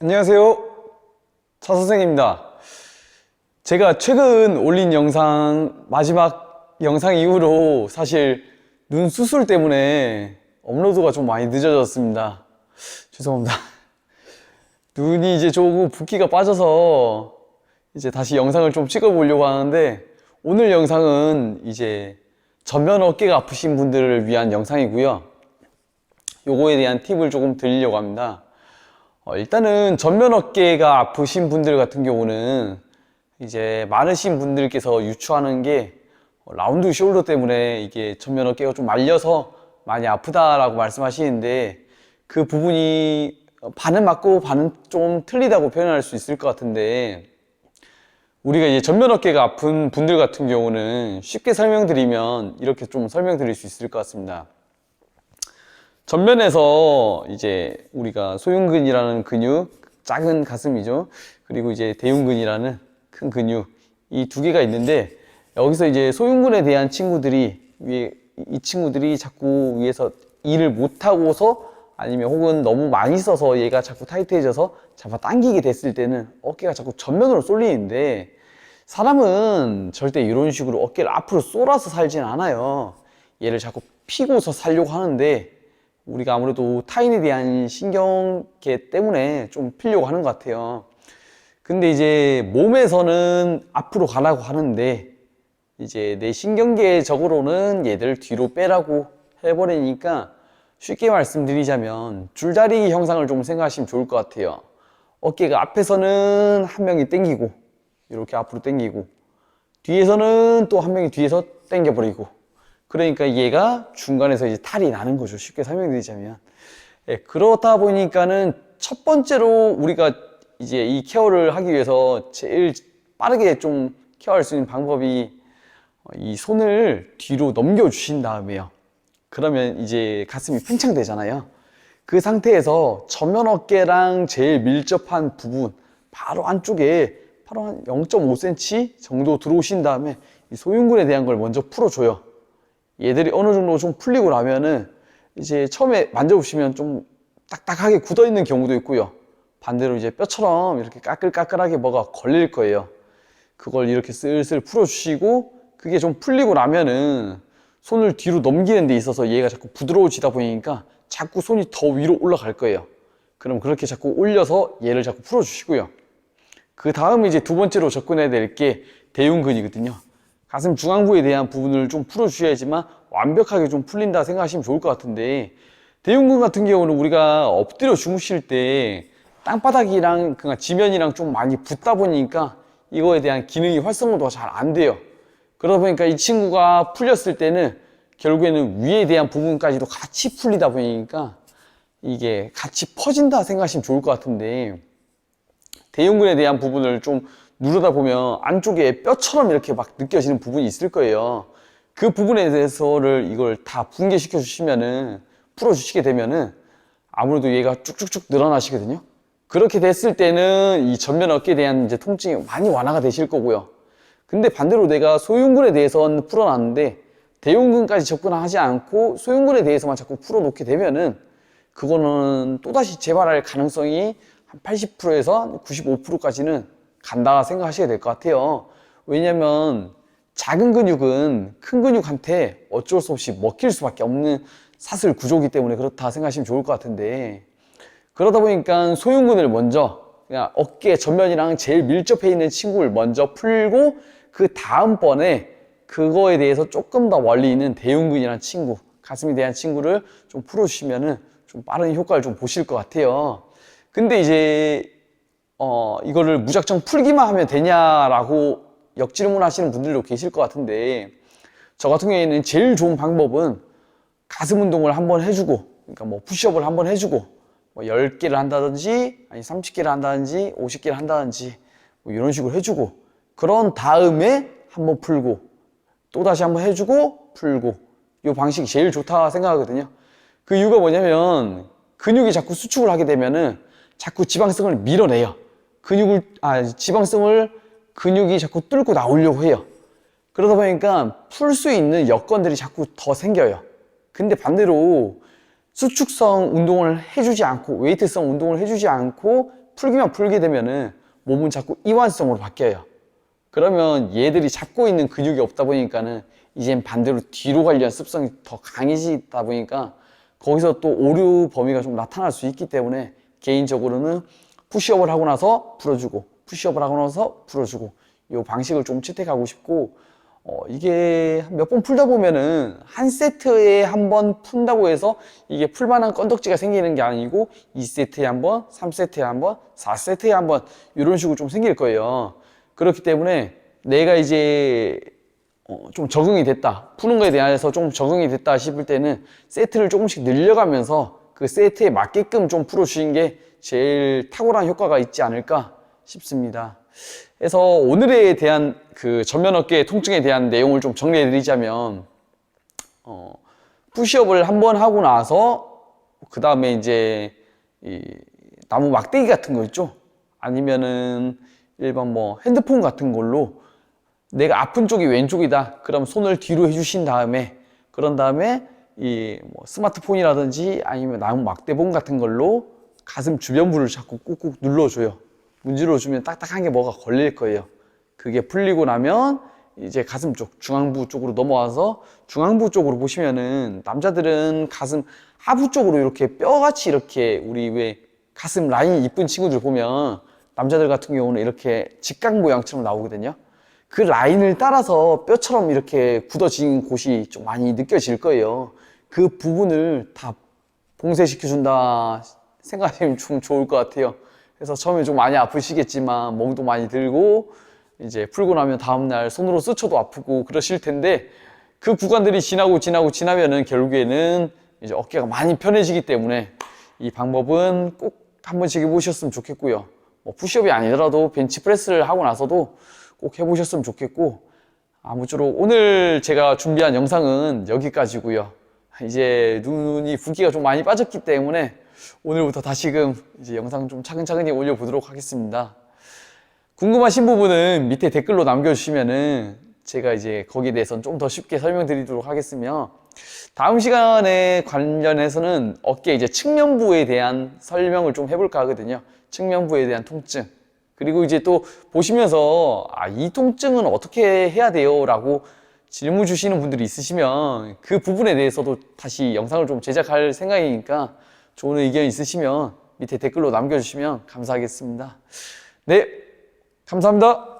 안녕하세요. 차 선생입니다. 제가 최근 올린 영상, 마지막 영상 이후로 사실 눈 수술 때문에 업로드가 좀 많이 늦어졌습니다. 죄송합니다. 눈이 이제 조금 붓기가 빠져서 이제 다시 영상을 좀 찍어보려고 하는데 오늘 영상은 이제 전면 어깨가 아프신 분들을 위한 영상이고요. 요거에 대한 팁을 조금 드리려고 합니다. 어, 일단은 전면 어깨가 아프신 분들 같은 경우는 이제 많으신 분들께서 유추하는 게 어, 라운드 숄더 때문에 이게 전면 어깨가 좀 말려서 많이 아프다라고 말씀하시는데 그 부분이 어, 반은 맞고 반은 좀 틀리다고 표현할 수 있을 것 같은데 우리가 이제 전면 어깨가 아픈 분들 같은 경우는 쉽게 설명드리면 이렇게 좀 설명드릴 수 있을 것 같습니다. 전면에서 이제 우리가 소흉근이라는 근육, 작은 가슴이죠. 그리고 이제 대흉근이라는 큰 근육, 이 두 개가 있는데 여기서 이제 소흉근에 대한 친구들이 위에 이 친구들이 자꾸 위에서 일을 못 하고서 아니면 혹은 너무 많이 써서 얘가 자꾸 타이트해져서 잡아 당기게 됐을 때는 어깨가 자꾸 전면으로 쏠리는데 사람은 절대 이런 식으로 어깨를 앞으로 쏠아서 살진 않아요. 얘를 자꾸 피고서 살려고 하는데 우리가 아무래도 타인에 대한 신경계 때문에 좀 필려고 하는 것 같아요. 근데 이제 몸에서는 앞으로 가라고 하는데 이제 내 신경계적으로는 얘들 뒤로 빼라고 해버리니까 쉽게 말씀드리자면 줄다리기 형상을 좀 생각하시면 좋을 것 같아요. 어깨가 앞에서는 한 명이 땡기고 이렇게 앞으로 땡기고 뒤에서는 또 한 명이 뒤에서 땡겨버리고 그러니까 얘가 중간에서 이제 탈이 나는 거죠. 쉽게 설명드리자면. 예, 그렇다 보니까는 첫 번째로 우리가 이제 이 케어를 하기 위해서 제일 빠르게 좀 케어할 수 있는 방법이 어, 이 손을 뒤로 넘겨주신 다음에요. 그러면 이제 가슴이 팽창되잖아요. 그 상태에서 전면 어깨랑 제일 밀접한 부분, 바로 안쪽에 바로 한 0.5cm 정도 들어오신 다음에 이 소흉근에 대한 걸 먼저 풀어줘요. 얘들이 어느 정도 좀 풀리고 나면은 이제 처음에 만져보시면 좀 딱딱하게 굳어 있는 경우도 있고요. 반대로 이제 뼈처럼 이렇게 까끌까끌하게 뭐가 걸릴 거예요. 그걸 이렇게 슬슬 풀어주시고 그게 좀 풀리고 나면은 손을 뒤로 넘기는 데 있어서 얘가 자꾸 부드러워지다 보니까 자꾸 손이 더 위로 올라갈 거예요. 그럼 그렇게 자꾸 올려서 얘를 자꾸 풀어주시고요. 그 다음 이제 두 번째로 접근해야 될 게 대흉근이거든요. 가슴 중앙부에 대한 부분을 좀 풀어주셔야지만 완벽하게 좀 풀린다 생각하시면 좋을 것 같은데 대흉근 같은 경우는 우리가 엎드려 주무실 때 땅바닥이랑 그냥 지면이랑 좀 많이 붙다 보니까 이거에 대한 기능이 활성화도가 잘 안 돼요. 그러다 보니까 이 친구가 풀렸을 때는 결국에는 위에 대한 부분까지도 같이 풀리다 보니까 이게 같이 퍼진다 생각하시면 좋을 것 같은데 대흉근에 대한 부분을 좀 누르다 보면 안쪽에 뼈처럼 이렇게 막 느껴지는 부분이 있을 거예요. 그 부분에 대해서를 이걸 다 붕괴시켜 주시면은 풀어 주시게 되면은 아무래도 얘가 쭉쭉쭉 늘어나시거든요. 그렇게 됐을 때는 이 전면 어깨에 대한 이제 통증이 많이 완화가 되실 거고요. 근데 반대로 내가 소흉근에 대해서는 풀어놨는데 대흉근까지 접근하지 않고 소흉근에 대해서만 자꾸 풀어놓게 되면은 그거는 또다시 재발할 가능성이 한 80%에서 95%까지는 간다 생각하셔야 될 것 같아요. 왜냐면 작은 근육은 큰 근육한테 어쩔 수 없이 먹힐 수밖에 없는 사슬 구조기 때문에 그렇다 생각하시면 좋을 것 같은데 그러다 보니까 소흉근을 먼저 그냥 어깨 전면이랑 제일 밀접해 있는 친구를 먼저 풀고 그 다음번에 그거에 대해서 조금 더 멀리 있는 대흉근이라는 친구 가슴에 대한 친구를 좀 풀어주시면은 좀 빠른 효과를 좀 보실 것 같아요. 근데 이제 어, 이거를 무작정 풀기만 하면 되냐라고 역질문 하시는 분들도 계실 것 같은데, 저 같은 경우에는 제일 좋은 방법은 가슴 운동을 한번 해주고, 그러니까 뭐 푸시업을 한번 해주고, 뭐 10개를 한다든지, 아니 30개를 한다든지, 50개를 한다든지, 뭐 이런 식으로 해주고, 그런 다음에 한번 풀고, 또 다시 한번 해주고, 풀고, 이 방식이 제일 좋다 생각하거든요. 그 이유가 뭐냐면, 근육이 자꾸 수축을 하게 되면은 자꾸 지방성을 밀어내요. 근육을, 아, 지방성을 근육이 자꾸 뚫고 나오려고 해요. 그러다 보니까 풀 수 있는 여건들이 자꾸 더 생겨요. 근데 반대로 수축성 운동을 해주지 않고, 웨이트성 운동을 해주지 않고, 풀기만 풀게 되면은 몸은 자꾸 이완성으로 바뀌어요. 그러면 얘들이 잡고 있는 근육이 없다 보니까는 이젠 반대로 뒤로 관련 습성이 더 강해지다 보니까 거기서 또 오류 범위가 좀 나타날 수 있기 때문에 개인적으로는 푸시업을 하고 나서 풀어주고 푸시업을 하고 나서 풀어주고 이 방식을 좀 채택하고 싶고 어, 이게 몇 번 풀다 보면은 한 세트에 한 번 푼다고 해서 이게 풀만한 건덕지가 생기는 게 아니고 2세트에 한 번, 3세트에 한 번, 4세트에 한 번 이런 식으로 좀 생길 거예요. 그렇기 때문에 내가 이제 어, 좀 적응이 됐다. 푸는 거에 대해서 좀 적응이 됐다 싶을 때는 세트를 조금씩 늘려가면서 그 세트에 맞게끔 좀 풀어주신 게 제일 탁월한 효과가 있지 않을까 싶습니다. 그래서 오늘에 대한 그 전면 어깨 통증에 대한 내용을 좀 정리해 드리자면 어, 푸시업을 한 번 하고 나서 그 다음에 이제 이 나무 막대기 같은 거 있죠? 아니면은 일반 뭐 핸드폰 같은 걸로 내가 아픈 쪽이 왼쪽이다. 그럼 손을 뒤로 해주신 다음에 그런 다음에 이 뭐 스마트폰이라든지 아니면 나무 막대봉 같은 걸로 가슴 주변부를 자꾸 꾹꾹 눌러줘요. 문질러 주면 딱딱한 게 뭐가 걸릴 거예요. 그게 풀리고 나면 이제 가슴 쪽, 중앙부 쪽으로 넘어와서 중앙부 쪽으로 보시면은 남자들은 가슴 하부 쪽으로 이렇게 뼈같이 이렇게 우리 왜 가슴 라인이 이쁜 친구들 보면 남자들 같은 경우는 이렇게 직각 모양처럼 나오거든요. 그 라인을 따라서 뼈처럼 이렇게 굳어진 곳이 좀 많이 느껴질 거예요. 그 부분을 다 봉쇄시켜준다 생각하시면 좀 좋을 것 같아요. 그래서 처음에 좀 많이 아프시겠지만 멍도 많이 들고 이제 풀고 나면 다음날 손으로 스쳐도 아프고 그러실 텐데 그 구간들이 지나고 지나고 지나면은 결국에는 이제 어깨가 많이 편해지기 때문에 이 방법은 꼭 한 번씩 해보셨으면 좋겠고요. 뭐 푸시업이 아니더라도 벤치프레스를 하고 나서도 꼭 해보셨으면 좋겠고 아무쪼록 오늘 제가 준비한 영상은 여기까지고요. 이제 눈이 붓기가 좀 많이 빠졌기 때문에 오늘부터 다시금 이제 영상 좀 차근차근히 올려보도록 하겠습니다. 궁금하신 부분은 밑에 댓글로 남겨주시면은 제가 이제 거기에 대해서는 좀 더 쉽게 설명드리도록 하겠으며 다음 시간에 관련해서는 어깨 이제 측면부에 대한 설명을 좀 해볼까 하거든요. 측면부에 대한 통증. 그리고 이제 또 보시면서 아, 이 통증은 어떻게 해야 돼요? 라고 질문 주시는 분들이 있으시면 그 부분에 대해서도 다시 영상을 좀 제작할 생각이니까 좋은 의견 있으시면 밑에 댓글로 남겨주시면 감사하겠습니다. 네, 감사합니다.